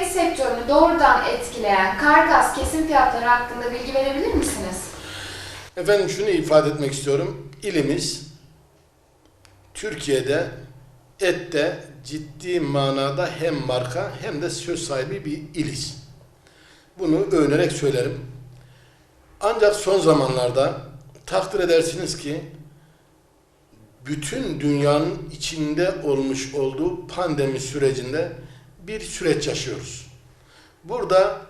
et sektörünü doğrudan etkileyen karkas kesim fiyatları hakkında bilgi verebilir misiniz? Efendim şunu ifade etmek istiyorum. İlimiz Türkiye'de ette ciddi manada hem marka hem de söz sahibi bir iliz. Bunu övünerek söylerim. Ancak son zamanlarda takdir edersiniz ki bütün dünyanın içinde olmuş olduğu pandemi sürecinde bir süreç yaşıyoruz. Burada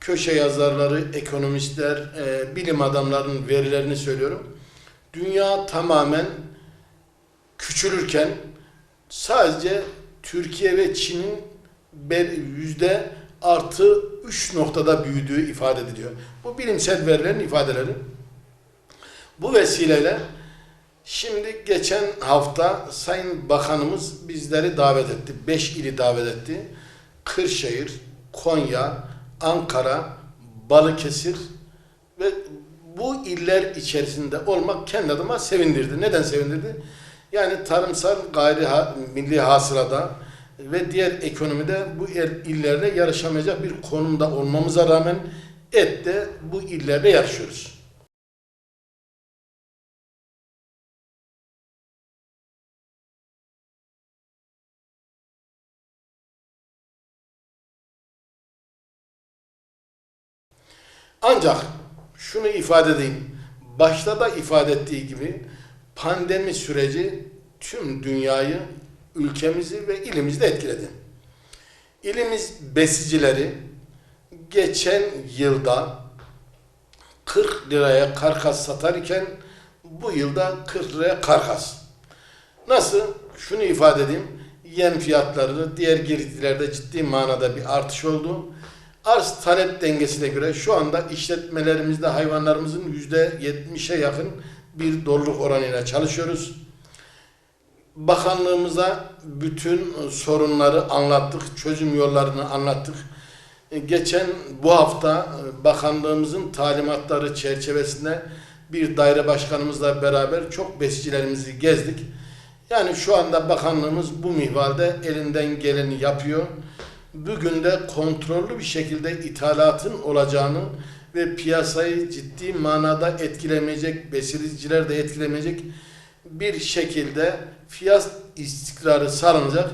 köşe yazarları, ekonomistler, e, bilim adamlarının verilerini söylüyorum. Dünya tamamen küçülürken sadece Türkiye ve Çin'in yüzde artı 3 noktada büyüdüğü ifade ediliyor. Bu bilimsel verilerin ifadeleri. Bu vesileyle şimdi geçen hafta Sayın Bakanımız bizleri davet etti. 5 ili davet etti. Kırşehir, Konya, Ankara, Balıkesir ve bu iller içerisinde olmak kendi adıma sevindirdi. Neden sevindirdi? Yani tarımsal gayri ha- milli hasılada ve diğer ekonomide bu il- illerle yarışamayacak bir konumda olmamıza rağmen et de bu illerle yarışıyoruz. Ancak şunu ifade edeyim. Başta da ifade ettiği gibi pandemi süreci tüm dünyayı, ülkemizi ve ilimizi de etkiledi. İlimiz besicileri geçen yılda 40 liraya karkas satarken bu yılda 40 liraya karkas. Nasıl? Şunu ifade edeyim. Yem fiyatları, diğer girdilerde ciddi manada bir artış oldu. Arz talep dengesine göre şu anda işletmelerimizde hayvanlarımızın yüzde 70'e yakın bir doluluk oranıyla çalışıyoruz. Bakanlığımıza bütün sorunları anlattık, çözüm yollarını anlattık. E, Geçen bu hafta e, bakanlığımızın talimatları çerçevesinde bir daire başkanımızla beraber çok besicilerimizi gezdik. Yani şu anda bakanlığımız bu mihvalde elinden geleni yapıyor. Bugün de kontrollü bir şekilde ithalatın olacağını ve piyasayı ciddi manada etkilemeyecek, besiciler de etkilemeyecek bir şekilde fiyat istikrarı sağlanacak.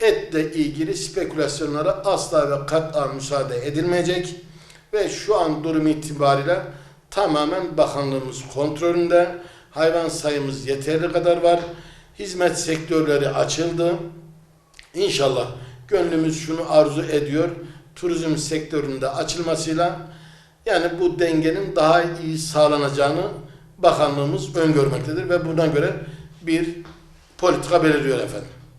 Etle ilgili spekülasyonlara asla ve kat'a müsaade edilmeyecek ve şu an durum itibariyle tamamen bakanlığımız kontrolünde. Hayvan sayımız yeterli kadar var. Hizmet sektörleri açıldı. İnşallah gönlümüz şunu arzu ediyor. Turizm sektöründe açılmasıyla yani bu dengenin daha iyi sağlanacağını bakanlığımız öngörmektedir ve buna göre bir politika belirliyor efendim.